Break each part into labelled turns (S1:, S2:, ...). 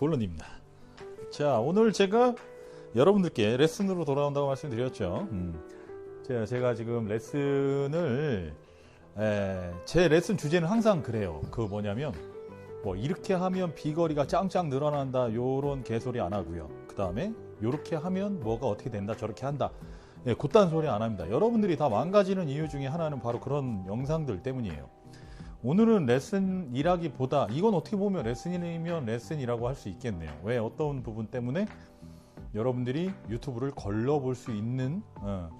S1: 골론입니다. 자 오늘 제가 여러분들께 레슨으로 돌아온다고 말씀드렸죠. 음, 제가, 제가 지금 레슨을 에, 제 레슨 주제는 항상 그래요. 그 뭐냐면 뭐 이렇게 하면 비거리가 짱짱 늘어난다 요런 개소리 안 하고요. 그 다음에 요렇게 하면 뭐가 어떻게 된다 저렇게 한다. 예, 그딴 소리 안 합니다. 여러분들이 다 망가지는 이유 중에 하나는 바로 그런 영상들 때문이에요 오늘은 레슨이라기보다 이건 어떻게 보면 레슨이면 레슨이라고 할 수 있겠네요. 왜 어떤 부분 때문에 여러분들이 유튜브를 걸러 볼 수 있는 어,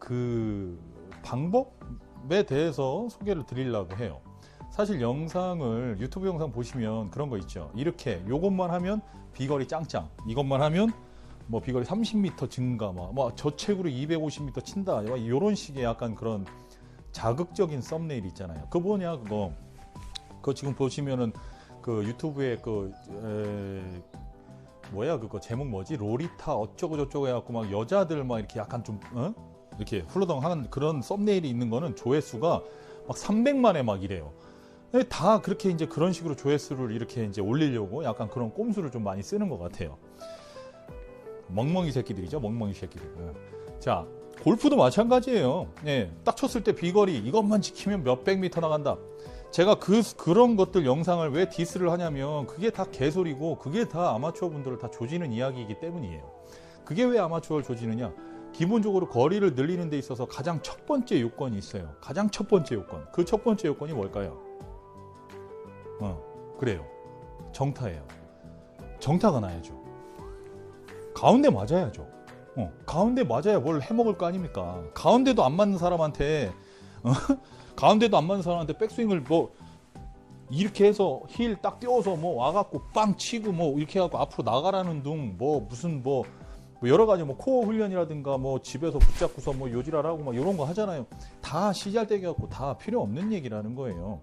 S1: 그 방법에 대해서 소개를 드리려고 해요. 사실 영상을 유튜브 영상 보시면 그런 거 있죠. 이렇게 요것만 하면 비거리 짱짱, 이것만 하면 뭐 비거리 30m 증가, 막, 뭐 저체구로 250m 친다, 이런 식의 약간 그런 자극적인 썸네일 있잖아요. 그거 뭐냐 그거. 그거 지금 보시면은 그 유튜브에 그 에, 뭐야 그거 제목 뭐지 로리타 어쩌고 저쩌고 해갖고 막 여자들 막 이렇게 약간 좀 어? 이렇게 훌러덩 하는 그런 썸네일이 있는 거는 조회수가 막 300만에 막 이래요. 다 그렇게 이제 그런 식으로 조회수를 이렇게 이제 올리려고 약간 그런 꼼수를 좀 많이 쓰는 것 같아요. 멍멍이 새끼들이죠, 멍멍이 새끼들. 예. 자, 골프도 마찬가지예요. 예, 딱 쳤을 때 비거리 이것만 지키면 몇백 미터 나간다. 제가 그 그런 것들 영상을 왜 디스를 하냐면 그게 다 개소리고 그게 다 아마추어 분들을 다 조지는 이야기이기 때문이에요. 그게 왜 아마추어를 조지느냐? 기본적으로 거리를 늘리는 데 있어서 가장 첫 번째 요건이 있어요. 가장 첫 번째 요건. 그 첫 번째 요건이 뭘까요? 어, 그래요. 정타예요. 정타가 나야죠. 가운데 맞아야죠. 어, 가운데 맞아야 뭘 해먹을 거 아닙니까? 가운데도 안 맞는 사람한테, 어? 가운데도 안 맞는 사람한테 백스윙을 뭐, 이렇게 해서 힐 딱 띄워서 뭐 와갖고 빵 치고 뭐 이렇게 해갖고 앞으로 나가라는 둥, 뭐 무슨 뭐, 뭐 여러 가지 뭐 코어 훈련이라든가 뭐 집에서 붙잡고서 뭐 요지랄하고 막 이런 거 하잖아요. 다 시잘되게 갖고 다 필요 없는 얘기라는 거예요.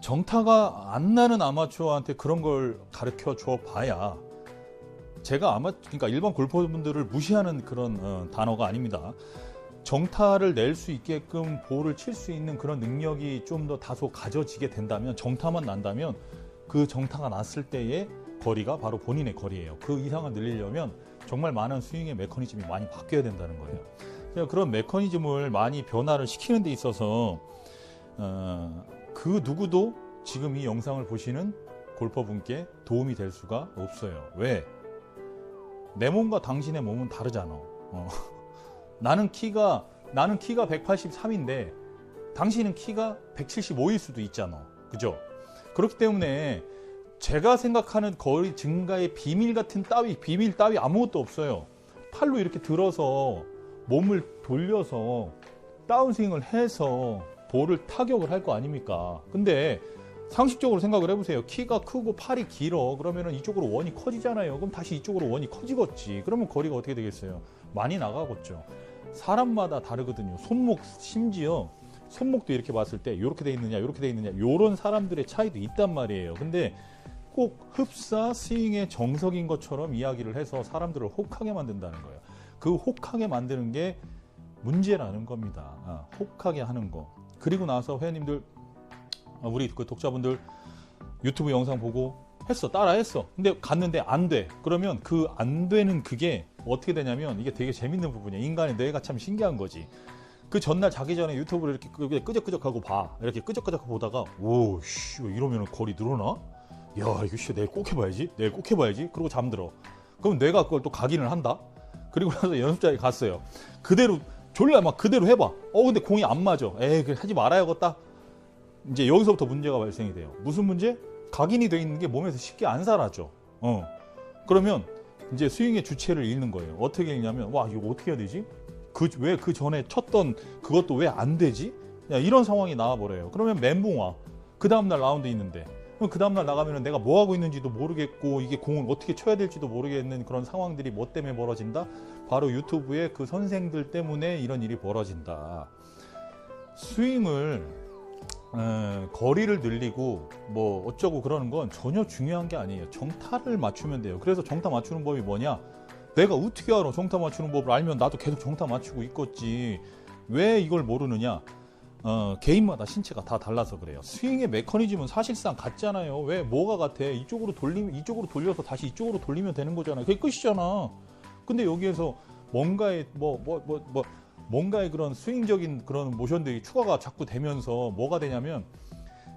S1: 정타가 안 나는 아마추어한테 그런 걸 가르쳐 줘 봐야 제가 아마 그러니까 일반 골퍼분들을 무시하는 그런 어, 단어가 아닙니다. 정타를 낼 수 있게끔 볼을 칠 수 있는 그런 능력이 좀 더 다소 가져지게 된다면 정타만 난다면 그 정타가 났을 때의 거리가 바로 본인의 거리예요. 그 이상을 늘리려면 정말 많은 스윙의 메커니즘이 많이 바뀌어야 된다는 거예요. 그런 메커니즘을 많이 변화를 시키는 데 있어서 어, 그 누구도 지금 이 영상을 보시는 골퍼분께 도움이 될 수가 없어요. 왜? 내 몸과 당신의 몸은 다르잖아. 어. 나는 키가 나는 키가 183인데 당신은 키가 175일 수도 있잖아. 그죠? 그렇기 때문에 제가 생각하는 거리 증가의 비밀 같은 따위 비밀 따위 아무것도 없어요. 팔로 이렇게 들어서 몸을 돌려서 다운스윙을 해서 볼을 타격을 할 거 아닙니까? 근데 상식적으로 생각을 해보세요. 키가 크고 팔이 길어. 그러면 이쪽으로 원이 커지잖아요. 그럼 다시 이쪽으로 원이 커지겠지. 그러면 거리가 어떻게 되겠어요? 많이 나가겠죠. 사람마다 다르거든요. 손목, 심지어 손목도 이렇게 봤을 때 이렇게 돼 있느냐, 이렇게 돼 있느냐, 이런 사람들의 차이도 있단 말이에요. 근데 꼭 흡사 스윙의 정석인 것처럼 이야기를 해서 사람들을 혹하게 만든다는 거예요. 그 혹하게 만드는 게 문제라는 겁니다. 아, 혹하게 하는 거. 그리고 나서 회원님들 아, 우리 그 독자분들 유튜브 영상 보고 했어 따라 했어. 근데 갔는데 안 돼. 그러면 그 안 되는 그게 어떻게 되냐면 이게 되게 재밌는 부분이야. 인간의 뇌가 참 신기한 거지. 그 전날 자기 전에 유튜브를 이렇게 끄적끄적하고 봐. 이렇게 끄적끄적 보다가 오씨 이러면 거리 늘어나? 야 이거 씨 내일 꼭 해봐야지. 내일 꼭 해봐야지. 그러고 잠들어. 그럼 뇌가 그걸 또 각인을 한다. 그리고 나서 연습장에 갔어요. 그대로 졸라 막 그대로 해봐. 어 근데 공이 안 맞아 에이 그 하지 말아야겠다 이제 여기서부터 문제가 발생이 돼요. 무슨 문제? 각인이 돼 있는 게 몸에서 쉽게 안 사라져. 어. 그러면 이제 스윙의 주체를 잃는 거예요. 어떻게 했냐면 와 이거 어떻게 해야 되지? 그 왜 그 전에 쳤던 그것도 왜 안 되지? 야, 이런 상황이 나와 버려요. 그러면 멘붕 와. 그 다음 날 라운드 있는데 그 다음 날 나가면 내가 뭐 하고 있는지도 모르겠고 이게 공을 어떻게 쳐야 될지도 모르겠는 그런 상황들이 뭐 때문에 벌어진다? 바로 유튜브의 그 선생들 때문에 이런 일이 벌어진다. 스윙을 에, 거리를 늘리고 뭐 어쩌고 그러는 건 전혀 중요한 게 아니에요. 정타를 맞추면 돼요. 그래서 정타 맞추는 법이 뭐냐? 내가 어떻게 알아? 정타 맞추는 법을 알면 나도 계속 정타 맞추고 있겠지. 왜 이걸 모르느냐? 어, 개인마다 신체가 다 달라서 그래요. 스윙의 메커니즘은 사실상 같잖아요. 왜 뭐가 같아? 이쪽으로 돌리면 이쪽으로 돌려서 다시 이쪽으로 돌리면 되는 거잖아요. 그게 끝이잖아. 근데 여기에서 뭔가의 뭐뭐 뭐 뭐 뭔가의 그런 스윙적인 그런 모션들이 추가가 자꾸 되면서 뭐가 되냐면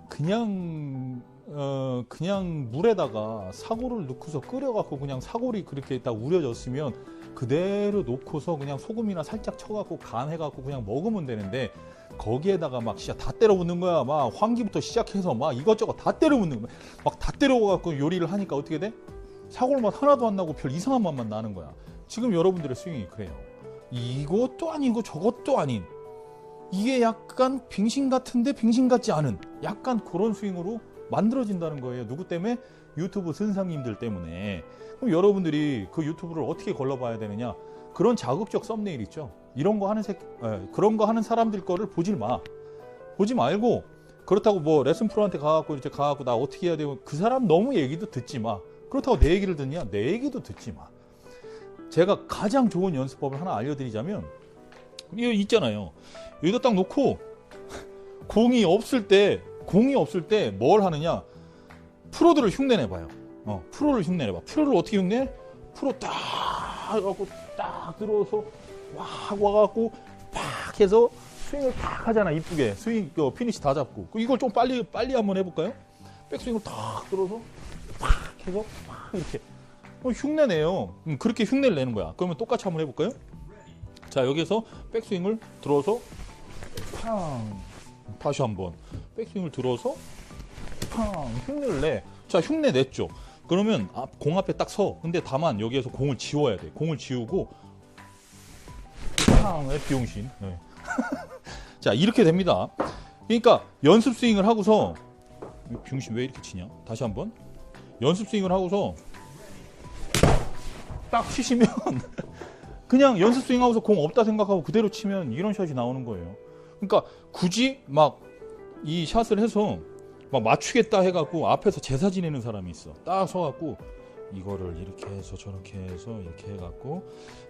S1: 그냥 어 그냥 물에다가 사고를 넣고서 끓여갖고 그냥 사골이 그렇게 딱 우려졌으면 그대로 놓고서 그냥 소금이나 살짝 쳐갖고 간해갖고 그냥 먹으면 되는데 거기에다가 막 진짜 다 때려 붓는 거야. 막 환기부터 시작해서 막 이것저것 다 때려 붓는 거야. 막 다 때려 갖고 요리를 하니까 어떻게 돼? 사골 맛 하나도 안 나고 별 이상한 맛만 나는 거야. 지금 여러분들의 스윙이 그래요 이것도 아니고 저것도 아닌 이게 약간 빙신 같은데 빙신 같지 않은 약간 그런 스윙으로 만들어진다는 거예요. 누구 때문에? 유튜브 선상님들 때문에. 그럼 여러분들이 그 유튜브를 어떻게 걸러봐야 되느냐? 그런 자극적 썸네일 있죠. 이런 거 하는 새 에, 그런 거 하는 사람들 거를 보지 마. 보지 말고 그렇다고 뭐 레슨 프로한테 가갖고 이제 가갖고 나 어떻게 해야 되고 그 사람 너무 얘기도 듣지 마. 그렇다고 내 얘기를 듣냐? 내 얘기도 듣지 마. 제가 가장 좋은 연습법을 하나 알려드리자면 이거 있잖아요. 여기다 딱 놓고 공이 없을 때 공이 없을 때 뭘 하느냐 프로들을 흉내내 봐요. 어, 프로를 흉내내 봐. 프로를 어떻게 흉내? 프로 딱 해갖고 딱 들어서 와 와갖고 팍 해서 스윙을 탁 하잖아 이쁘게 스윙 어, 피니시 다 잡고 그 이걸 좀 빨리 빨리 한번 해볼까요? 백스윙을 탁 들어서 팍 해서 팍 이렇게 어, 흉내내요. 음, 그렇게 흉내를 내는 거야. 그러면 똑같이 한번 해볼까요? 자 여기서 백스윙을 들어서 팡 다시 한번 백스윙을 들어서 팡 흉내를 내. 자 흉내 냈죠. 그러면 앞, 공 앞에 딱 서. 근데 다만 여기에서 공을 지워야 돼. 공을 지우고 팡 비용신. 네. 자 이렇게 됩니다. 그러니까 연습 스윙을 하고서 비용신 왜 이렇게 치냐? 다시 한번 연습 스윙을 하고서 딱 치시면 그냥 연습 스윙 하고서 공 없다 생각하고 그대로 치면 이런 샷이 나오는 거예요. 그러니까 굳이 막 이 샷을 해서 막 맞추겠다 해갖고 앞에서 제사 지내는 사람이 있어. 딱 서갖고 이거를 이렇게 해서 저렇게 해서 이렇게 해갖고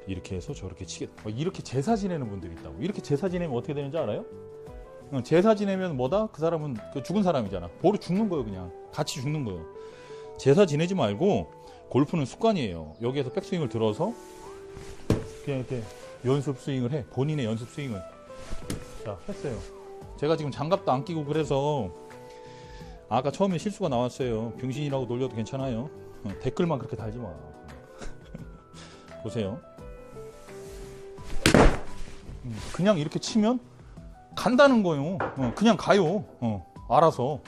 S1: 이렇게 해서 저렇게 치겠다. 막 이렇게 제사 지내는 분들이 있다고. 이렇게 제사 지내면 어떻게 되는지 알아요? 어, 제사 지내면 뭐다? 그 사람은 그 죽은 사람이잖아. 보러 죽는 거예요, 그냥. 같이 죽는 거예요. 제사 지내지 말고 골프는 습관이에요. 여기에서 백스윙을 들어서 그냥 이렇게 연습 스윙을 해. 본인의 연습 스윙을. 자, 했어요. 제가 지금 장갑도 안 끼고 그래서 아까 처음에 실수가 나왔어요. 병신이라고 놀려도 괜찮아요. 어, 댓글만 그렇게 달지 마. 보세요. 음, 그냥 이렇게 치면 간다는 거예요. 어, 그냥 가요. 어, 알아서.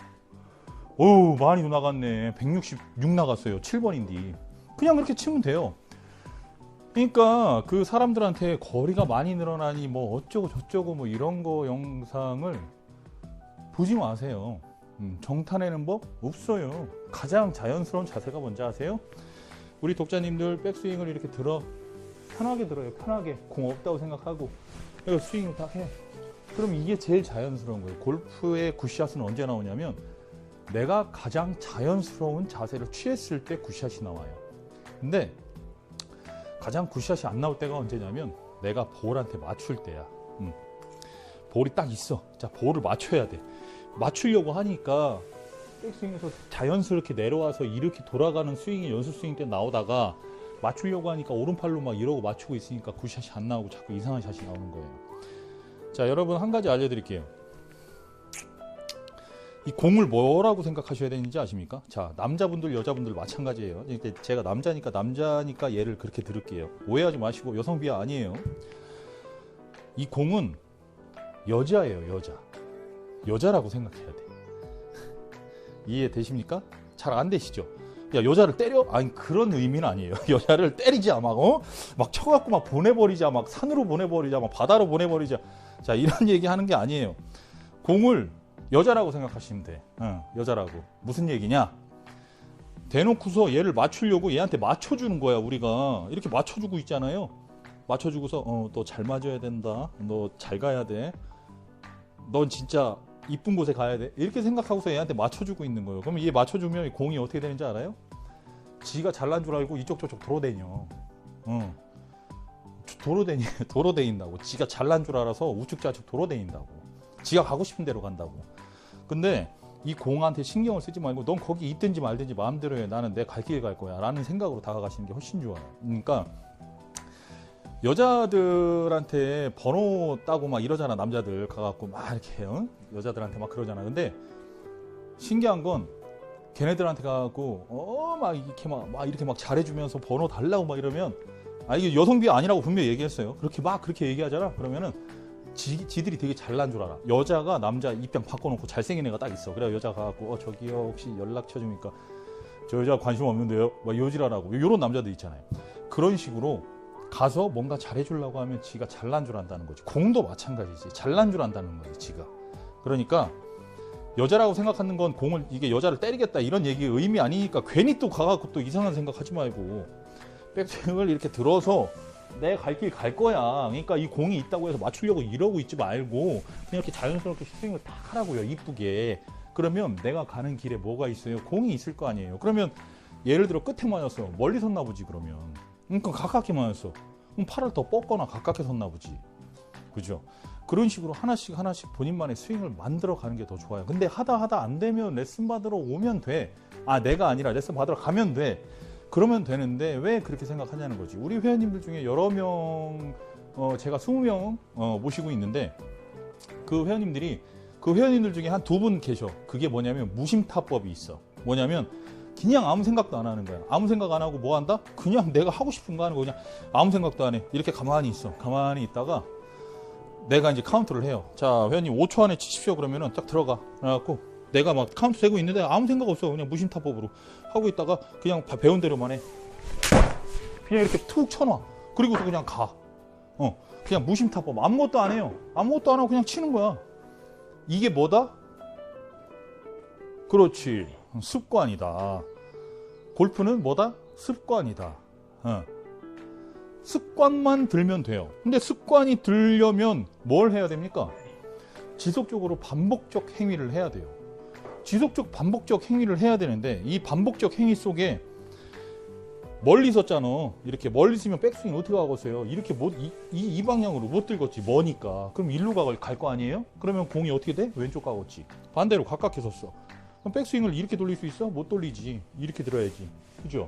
S1: 오, 많이 나갔네. 166 나갔어요. 7번인데. 그냥 그렇게 치면 돼요. 그러니까 그 사람들한테 거리가 많이 늘어나니 뭐 어쩌고 저쩌고 뭐 이런 거 영상을 보지 마세요. 음, 정타내는 법 없어요. 가장 자연스러운 자세가 뭔지 아세요? 우리 독자님들 백스윙을 이렇게 들어 편하게 들어요. 편하게 공 없다고 생각하고 스윙을 딱 해. 그럼 이게 제일 자연스러운 거예요. 골프의 굿샷은 언제 나오냐면 내가 가장 자연스러운 자세를 취했을 때 굿샷이 나와요. 근데 가장 굿샷이 안 나올 때가 언제냐면 내가 볼한테 맞출 때야. 음. 볼이 딱 있어. 자, 볼을 맞춰야 돼. 맞추려고 하니까 백스윙에서 자연스럽게 내려와서 이렇게 돌아가는 스윙이 연습 스윙 때 나오다가 맞추려고 하니까 오른팔로 막 이러고 맞추고 있으니까 굿샷이 안 나오고 자꾸 이상한 샷이 나오는 거예요. 자, 여러분 한 가지 알려드릴게요. 이 공을 뭐라고 생각하셔야 되는지 아십니까? 자, 남자분들, 여자분들 마찬가지예요. 근데 제가 남자니까 남자니까 예를 그렇게 들을게요. 오해하지 마시고 여성 비하 아니에요. 이 공은 여자예요, 여자. 여자라고 생각해야 돼. 이해되십니까? 잘 안 되시죠? 야 여자를 때려? 아니 그런 의미는 아니에요. 여자를 때리자 막 어? 막 쳐갖고 막 보내버리자 막 산으로 보내버리자 막 바다로 보내버리자 자 이런 얘기 하는 게 아니에요. 공을 여자라고 생각하시면 돼. 어, 여자라고. 무슨 얘기냐? 대놓고서 얘를 맞추려고 얘한테 맞춰주는 거야, 우리가. 이렇게 맞춰주고 있잖아요. 맞춰주고서, 어, 너 잘 맞아야 된다. 너 잘 가야 돼. 넌 진짜 이쁜 곳에 가야 돼. 이렇게 생각하고서 얘한테 맞춰주고 있는 거예요. 그러면 얘 맞춰주면 이 공이 어떻게 되는지 알아요? 지가 잘난 줄 알고 이쪽 저쪽 돌아다녀. 응. 도로다니 도로다닌다고. 지가 잘난 줄 알아서 우측 좌측 도로다닌다고. 지가 가고 싶은 대로 간다고. 근데 이 공한테 신경을 쓰지 말고 넌 거기 있든지 말든지 마음대로 해. 나는 내 갈 길 갈 거야. 라는 생각으로 다가가시는 게 훨씬 좋아요. 그러니까 여자들한테 번호 따고 막 이러잖아. 남자들 가갖고 막 이렇게 응? 여자들한테 막 그러잖아. 근데 신기한 건 걔네들한테 가갖고 어 막 이렇게 막, 막 이렇게 막 잘해주면서 번호 달라고 막 이러면 아 이게 여성비 아니라고 분명히 얘기했어요. 그렇게 막 그렇게 얘기하잖아. 그러면은 지, 지들이 되게 잘난 줄 알아. 여자가 남자 입장 바꿔놓고 잘생긴 애가 딱 있어. 그래 여자가 가갖고 어 저기요 혹시 연락처 줍니까? 저 여자 관심 없는데요. 막 요지랄하고 요런 남자들 있잖아요. 그런 식으로 가서 뭔가 잘해주려고 하면 지가 잘난 줄 안다는 거지. 공도 마찬가지지. 잘난 줄 안다는 거지 지가. 그러니까 여자라고 생각하는 건 공을 이게 여자를 때리겠다 이런 얘기 의미 아니니까 괜히 또 가갖고 또 이상한 생각하지 말고 백스윙을 이렇게 들어서 내 갈 길 갈 거야. 그러니까 이 공이 있다고 해서 맞추려고 이러고 있지 말고 그냥 이렇게 자연스럽게 스윙을 딱 하라고요. 이쁘게. 그러면 내가 가는 길에 뭐가 있어요? 공이 있을 거 아니에요. 그러면 예를 들어 끝에 맞았어. 멀리 섰나 보지 그러면. 그러니까 가깝게 맞았어. 그럼 팔을 더 뻗거나 가깝게 섰나 보지. 그죠? 그런 식으로 하나씩 하나씩 본인만의 스윙을 만들어 가는 게 더 좋아요. 근데 하다 하다 안 되면 레슨 받으러 오면 돼. 아, 내가 아니라 레슨 받으러 가면 돼. 그러면 되는데 왜 그렇게 생각하냐는 거지. 우리 회원님들 중에 여러 명, 어, 제가 20명 어, 모시고 있는데 그 회원님들이 그 회원님들 중에 한 두 분 계셔. 그게 뭐냐면 무심타법이 있어. 뭐냐면 그냥 아무 생각도 안 하는 거야. 아무 생각 안 하고 뭐 한다? 그냥 내가 하고 싶은 거 하는 거 그냥 아무 생각도 안 해. 이렇게 가만히 있어. 가만히 있다가 내가 이제 카운트를 해요. 자, 회원님 5초 안에 치십시오. 그러면은 딱 들어가. 그래갖고 내가 막 카운트 세고 있는데 아무 생각 없어. 그냥 무심타법으로 하고 있다가 그냥 바- 배운 대로만 해. 그냥 이렇게 툭 쳐놔. 그리고서 그냥 가. 어, 그냥 무심타법. 아무것도 안 해요. 아무것도 안 하고 그냥 치는 거야. 이게 뭐다? 그렇지. 습관이다. 골프는 뭐다? 습관이다. 어. 습관만 들면 돼요. 근데 습관이 들려면 뭘 해야 됩니까? 지속적으로 반복적 행위를 해야 돼요. 지속적 반복적 행위를 해야 되는데 이 반복적 행위 속에 멀리 섰잖아. 이렇게 멀리 서면 백스윙 어떻게 하겠어요? 이렇게 못, 이, 방향으로 못 들겠지. 머니까. 그럼 일로 갈거 아니에요? 그러면 공이 어떻게 돼? 왼쪽 가겠지. 반대로 가깝게 섰어. 그럼 백스윙을 이렇게 돌릴 수 있어? 못 돌리지. 이렇게 들어야지. 그죠?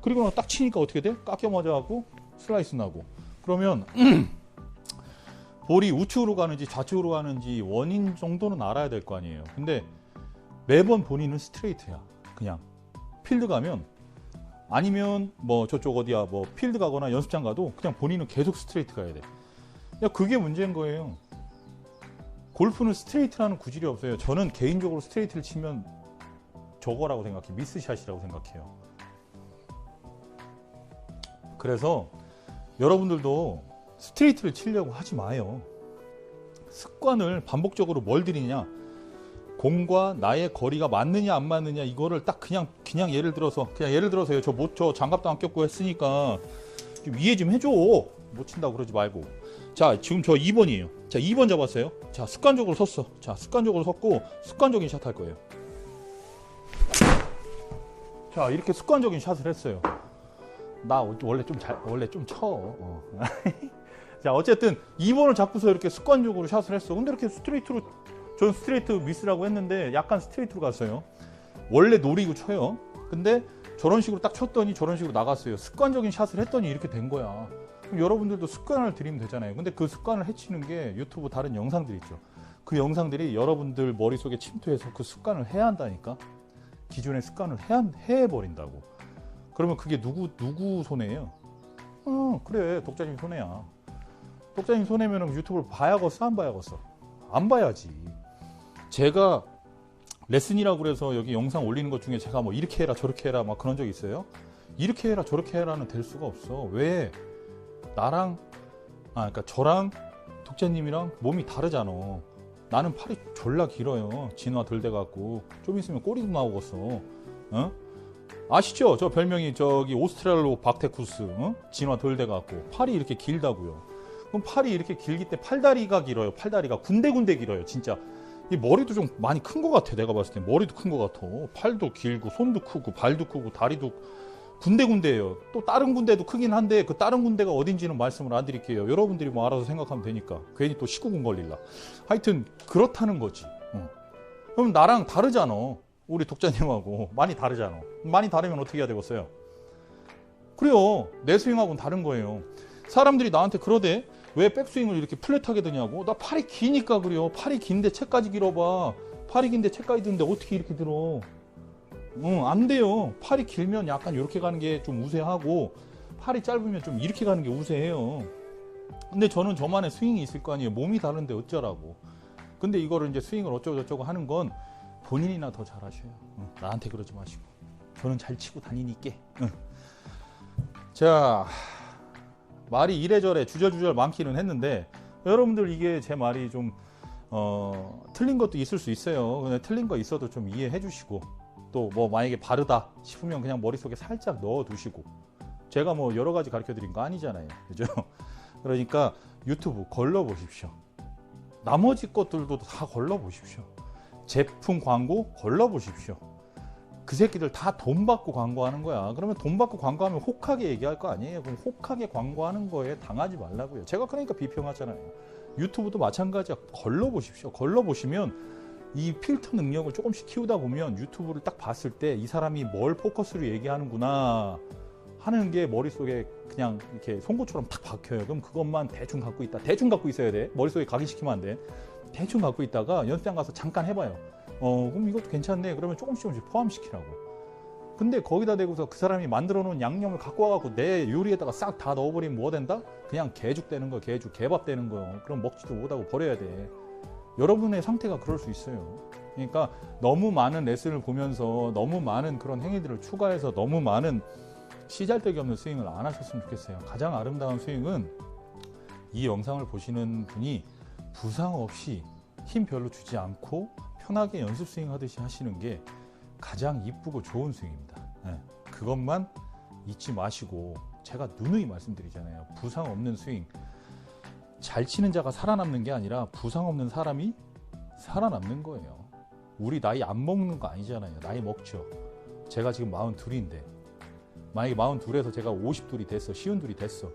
S1: 그리고 딱 치니까 어떻게 돼? 깎여 맞아갖고 슬라이스 나고. 그러면 볼이 우측으로 가는지 좌측으로 가는지 원인 정도는 알아야 될 거 아니에요. 근데 매번 본인은 스트레이트야. 그냥 필드 가면 아니면 뭐 저쪽 어디야 뭐 필드 가거나 연습장 가도 그냥 본인은 계속 스트레이트 가야 돼. 야 그게 문제인 거예요. 골프는 스트레이트라는 구질이 없어요. 저는 개인적으로 스트레이트를 치면 저거라고 생각해. 미스샷이라고 생각해요. 그래서 여러분들도 스트레이트를 치려고 하지 마요. 습관을 반복적으로 뭘 들이냐? 공과 나의 거리가 맞느냐 안 맞느냐 이거를 딱 그냥 그냥 예를 들어서 그냥 예를 들어서요. 저 못 저 장갑도 안 꼈고 했으니까 좀 이해 좀 해줘. 못 친다고 그러지 말고. 자 지금 저 2번이에요. 자 2번 잡았어요. 자 습관적으로 섰어. 자 습관적으로 섰고 습관적인 샷 할 거예요. 자 이렇게 습관적인 샷을 했어요. 나 원래 좀 잘 원래 좀 쳐. 어. 자 어쨌든 2번을 잡고서 이렇게 습관적으로 샷을 했어. 근데 이렇게 스트레이트로 전 스트레이트 미스라고 했는데 약간 스트레이트로 갔어요. 원래 노리고 쳐요. 근데 저런 식으로 딱 쳤더니 저런 식으로 나갔어요. 습관적인 샷을 했더니 이렇게 된 거야. 그럼 여러분들도 습관을 들이면 되잖아요. 근데 그 습관을 해치는 게 유튜브 다른 영상들 있죠. 그 영상들이 여러분들 머릿속에 침투해서 그 습관을 해야 한다니까. 기존의 습관을 해야, 해버린다고. 그러면 그게 누구, 누구 손해예요? 어, 그래. 독자님 손해야. 독자님 손해면 유튜브를 봐야겠어? 안 봐야겠어? 안 봐야지. 제가 레슨이라고 그래서 여기 영상 올리는 것 중에 제가 뭐 이렇게 해라 저렇게 해라 막 그런 적 있어요? 이렇게 해라 저렇게 해라는 될 수가 없어. 왜? 나랑 아 그러니까 저랑 독자님이랑 몸이 다르잖아. 나는 팔이 졸라 길어요. 진화 덜 돼갖고 좀 있으면 꼬리도 나오겠어. 어? 아시죠? 저 별명이 저기 오스트랄로 박테쿠스 어? 진화 덜 돼갖고 팔이 이렇게 길다고요. 그럼 팔이 이렇게 길기 때 팔다리가 길어요. 팔다리가 군데군데 길어요. 진짜. 이 머리도 좀 많이 큰 것 같아. 내가 봤을 때 머리도 큰 것 같아. 팔도 길고 손도 크고 발도 크고 다리도 군데군데예요. 또 다른 군데도 크긴 한데 그 다른 군데가 어딘지는 말씀을 안 드릴게요. 여러분들이 뭐 알아서 생각하면 되니까 괜히 또 19금 걸릴라. 하여튼 그렇다는 거지. 어. 그럼 나랑 다르잖아. 우리 독자님하고 많이 다르잖아. 많이 다르면 어떻게 해야 되겠어요? 그래요. 내 스윙하고는 다른 거예요. 사람들이 나한테 그러대. 왜 백스윙을 이렇게 플랫하게 드냐고. 나 팔이 기니까 그래요. 팔이 긴데 채까지 길어봐. 팔이 긴데 채까지 드는데 어떻게 이렇게 들어. 응, 안 돼요. 팔이 길면 약간 이렇게 가는 게 좀 우세하고 팔이 짧으면 좀 이렇게 가는 게 우세해요. 근데 저는 저만의 스윙이 있을 거 아니에요. 몸이 다른데 어쩌라고. 근데 이거를 이제 스윙을 어쩌고저쩌고 하는 건 본인이나 더 잘하셔요. 응, 나한테 그러지 마시고. 저는 잘 치고 다니니까. 응. 자, 말이 이래저래 주절주절 많기는 했는데 여러분들 이게 제 말이 좀 어, 틀린 것도 있을 수 있어요. 근데 틀린 거 있어도 좀 이해해 주시고 또 뭐 만약에 바르다 싶으면 그냥 머릿속에 살짝 넣어 두시고 제가 뭐 여러 가지 가르쳐 드린 거 아니잖아요. 그죠? 그러니까 유튜브 걸러 보십시오. 나머지 것들도 다 걸러 보십시오. 제품 광고 걸러 보십시오. 그 새끼들 다 돈 받고 광고하는 거야. 그러면 돈 받고 광고하면 혹하게 얘기할 거 아니에요. 그럼 혹하게 광고하는 거에 당하지 말라고요. 제가 그러니까 비평하잖아요. 유튜브도 마찬가지야. 걸러 보십시오. 걸러 보시면 이 필터 능력을 조금씩 키우다 보면 유튜브를 딱 봤을 때 이 사람이 뭘 포커스로 얘기하는구나 하는 게 머릿속에 그냥 이렇게 송곳처럼 탁 박혀요. 그럼 그것만 대충 갖고 있다. 대충 갖고 있어야 돼. 머릿속에 각인시키면 안 돼. 대충 갖고 있다가 연습장 가서 잠깐 해봐요. 어, 그럼 이것도 괜찮네. 그러면 조금씩 조금씩 포함시키라고. 근데 거기다 대고서 그 사람이 만들어 놓은 양념을 갖고 와갖고 내 요리에다가 싹 다 넣어버리면 뭐 된다? 그냥 개죽 되는 거야. 개죽, 개밥 되는 거요. 그럼 먹지도 못하고 버려야 돼. 여러분의 상태가 그럴 수 있어요. 그러니까 너무 많은 레슨을 보면서 너무 많은 그런 행위들을 추가해서 너무 많은 시잘데기 없는 스윙을 안 하셨으면 좋겠어요. 가장 아름다운 스윙은 이 영상을 보시는 분이 부상 없이 힘 별로 주지 않고 편하게 연습 스윙 하듯이 하시는 게 가장 이쁘고 좋은 스윙입니다. 네, 그것만 잊지 마시고 제가 누누이 말씀드리잖아요. 부상 없는 스윙. 잘 치는 자가 살아남는 게 아니라 부상 없는 사람이 살아남는 거예요. 우리 나이 안 먹는 거 아니잖아요. 나이 먹죠. 제가 지금 42인데 만약에 42에서 제가 50둘이 됐어. 쉬운 둘이 됐어.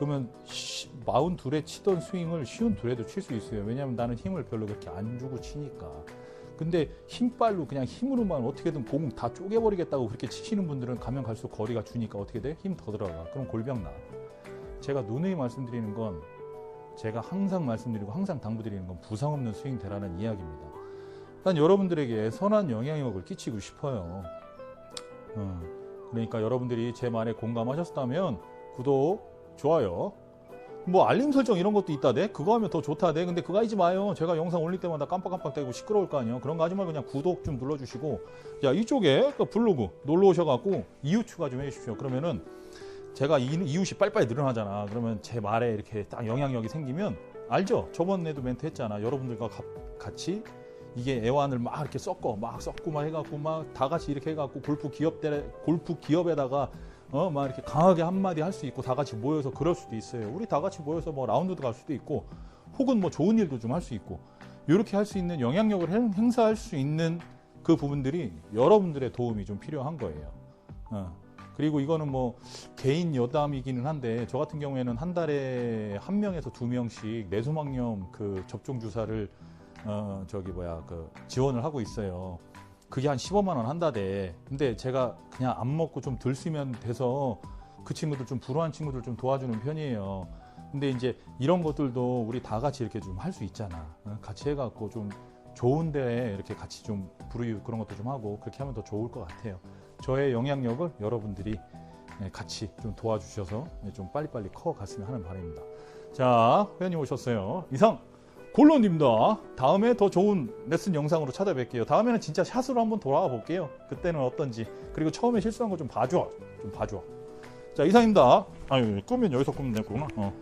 S1: 그러면 42에 치던 스윙을 쉬운 둘에도 칠 수 있어요. 왜냐하면 나는 힘을 별로 그렇게 안 주고 치니까. 근데 힘빨로 그냥 힘으로만 어떻게든 공 다 쪼개버리겠다고 그렇게 치시는 분들은 가면 갈수록 거리가 주니까 어떻게 돼? 힘 더 들어가. 그럼 골병 나. 제가 누누이 말씀드리는 건 제가 항상 말씀드리고 항상 당부드리는 건 부상 없는 스윙 되라는 이야기입니다. 난 여러분들에게 선한 영향력을 끼치고 싶어요. 음, 그러니까 여러분들이 제 말에 공감하셨다면 구독, 좋아요, 뭐 알림 설정 이런 것도 있다대? 그거 하면 더 좋다대? 근데 그거 하지 마요. 제가 영상 올릴 때마다 깜빡깜빡 대고 시끄러울 거 아니에요. 그런 거 하지 말고 그냥 구독 좀 눌러주시고. 자 이쪽에 그 블로그 놀러 오셔갖고 이웃 추가 좀 해주십시오. 그러면은 제가 이, 이웃이 빨리빨리 늘어나잖아. 그러면 제 말에 이렇게 딱 영향력이 생기면 알죠? 저번에도 멘트 했잖아. 여러분들과 가- 같이 이게 애완을 막 이렇게 섞어 막 섞고 막 해갖고 막 다 같이 이렇게 해갖고 골프 기업 대 골프 기업에다가 어, 막 이렇게 강하게 한마디 할 수 있고 다 같이 모여서 그럴 수도 있어요. 우리 다 같이 모여서 뭐 라운드도 갈 수도 있고 혹은 뭐 좋은 일도 좀 할 수 있고 이렇게 할 수 있는 영향력을 행- 행사할 수 있는 그 부분들이 여러분들의 도움이 좀 필요한 거예요. 어. 그리고 이거는 뭐 개인 여담이기는 한데 저 같은 경우에는 한 달에 한 명에서 두 명씩 뇌수막염 그 접종 주사를 어 저기 뭐야 그 지원을 하고 있어요. 그게 한 15만 원 한다대. 근데 제가 그냥 안 먹고 좀 덜 쓰면 돼서 그 친구들 좀 불우한 친구들 좀 도와주는 편이에요. 근데 이제 이런 것들도 우리 다 같이 이렇게 좀 할 수 있잖아. 어, 같이 해갖고 좀 좋은데 이렇게 같이 좀 불우유 그런 것도 좀 하고 그렇게 하면 더 좋을 것 같아요. 저의 영향력을 여러분들이 네, 같이 좀 도와주셔서 네, 좀 빨리빨리 커갔으면 하는 바람입니다. 자, 회원님 오셨어요. 이상 골론입니다. 다음에 더 좋은 레슨 영상으로 찾아뵐게요. 다음에는 진짜 샷으로 한번 돌아가 볼게요. 그때는 어떤지. 그리고 처음에 실수한 거 좀 봐줘. 좀 봐줘. 자, 이상입니다. 아유, 끄면 여기서 끄면 되구나. 어.